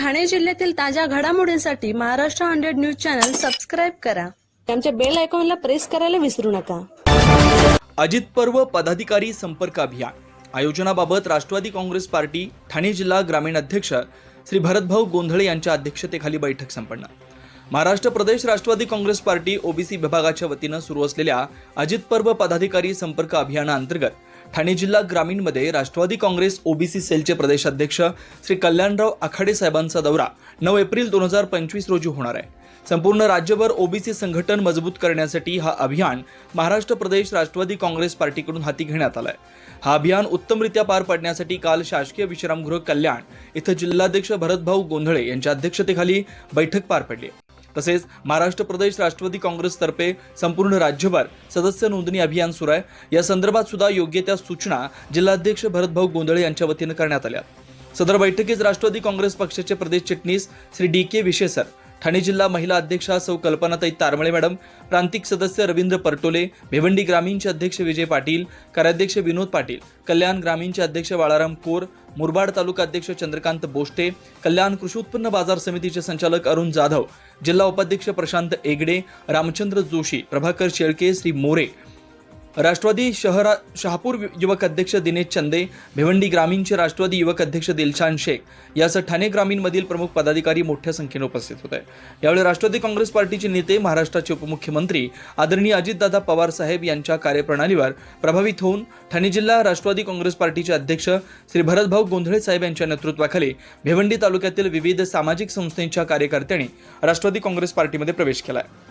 ठाणे जिल्ह्यातील ताज्या घडामोडींसाठी Maharashtra hundred news channel subscribe करा. आमच्या बेल आयकॉनला प्रेस करायला विसरू नका. अजित पर्व पदाधिकारी संपर्क अभियान. आयोजनाबाबत राष्ट्रवादी काँग्रेस पार्टी ठाणे जिल्हा ग्रामीण अध्यक्ष श्री भरतभाऊ गोंधळे यांच्या अध्यक्षतेखाली बैठक संपन्न. महाराष्ट्र प्रदेश राष्ट्रवादी काँग्रेस पार्टी ओबीसी विभागाच्या वतीनं सुरू असलेल्या अजित पर्व पदाधिकारी संपर्क अभियानाअंतर्गत ठाणे जिल्हा ग्रामीणमध्ये राष्ट्रवादी काँग्रेस ओबीसी सेलचे प्रदेशाध्यक्ष श्री कल्याणराव आखाडे साहेबांचा दौरा नऊ एप्रिल दोन हजार पंचवीस रोजी होणार आहे. संपूर्ण राज्यभर ओबीसी संघटन मजबूत करण्यासाठी हा अभियान महाराष्ट्र प्रदेश राष्ट्रवादी काँग्रेस पार्टीकडून हाती घेण्यात आलाय. हा अभियान उत्तमरित्या पार पाडण्यासाठी काल शासकीय विश्रामगृह कल्याण इथं जिल्हाध्यक्ष भरतभाऊ गोंधळे यांच्या अध्यक्षतेखाली बैठक पार पडली तसेच महाराष्ट्र प्रदेश राष्ट्रवादी काँग्रेसतर्फे संपूर्ण राज्यभर सदस्य नोंदणी अभियान सुरू आहे. या संदर्भात सुद्धा योग्य त्या सूचना जिल्हाध्यक्ष भरतभाऊ गोंधळे यांच्या वतीनं करण्यात आल्या. सदर बैठकीत राष्ट्रवादी काँग्रेस पक्षाचे प्रदेश चिटणीस श्री डी के विशेसर ठाणे जिल्हा महिला अध्यक्षा सौ कल्पनाताई तारमळे मॅडम प्रांतिक सदस्य रवींद्र परटोले भिवंडी ग्रामीणचे अध्यक्ष विजय पाटील कार्याध्यक्ष विनोद पाटील कल्याण ग्रामीणचे अध्यक्ष बाळाराम कोर मुरबाड तालुका अध्यक्ष चंद्रकांत बोष्टे कल्याण कृषी उत्पन्न बाजार समितीचे संचालक अरुण जाधव जिल्हा उपाध्यक्ष प्रशांत एगडे रामचंद्र जोशी प्रभाकर शेळके श्री मोरे राष्ट्रवादी शहरा शहापूर युवक अध्यक्ष दिनेश चंदे भिवंडी ग्रामीणचे राष्ट्रवादी युवक अध्यक्ष दिलशान शेख यासह ठाणे ग्रामीणमधील प्रमुख पदाधिकारी मोठ्या संख्येने उपस्थित होते. यावेळी राष्ट्रवादी काँग्रेस पार्टीचे नेते महाराष्ट्राचे उपमुख्यमंत्री आदरणीय अजितदादा पवार साहेब यांच्या कार्यप्रणालीवर प्रभावित होऊन ठाणे जिल्हा राष्ट्रवादी काँग्रेस पार्टीचे अध्यक्ष श्री भरतभाऊ गोंधळे साहेब यांच्या नेतृत्वाखाली भिवंडी तालुक्यातील विविध सामाजिक संस्थांच्या कार्यकर्त्यांनी राष्ट्रवादी काँग्रेस पार्टीमध्ये प्रवेश केला आहे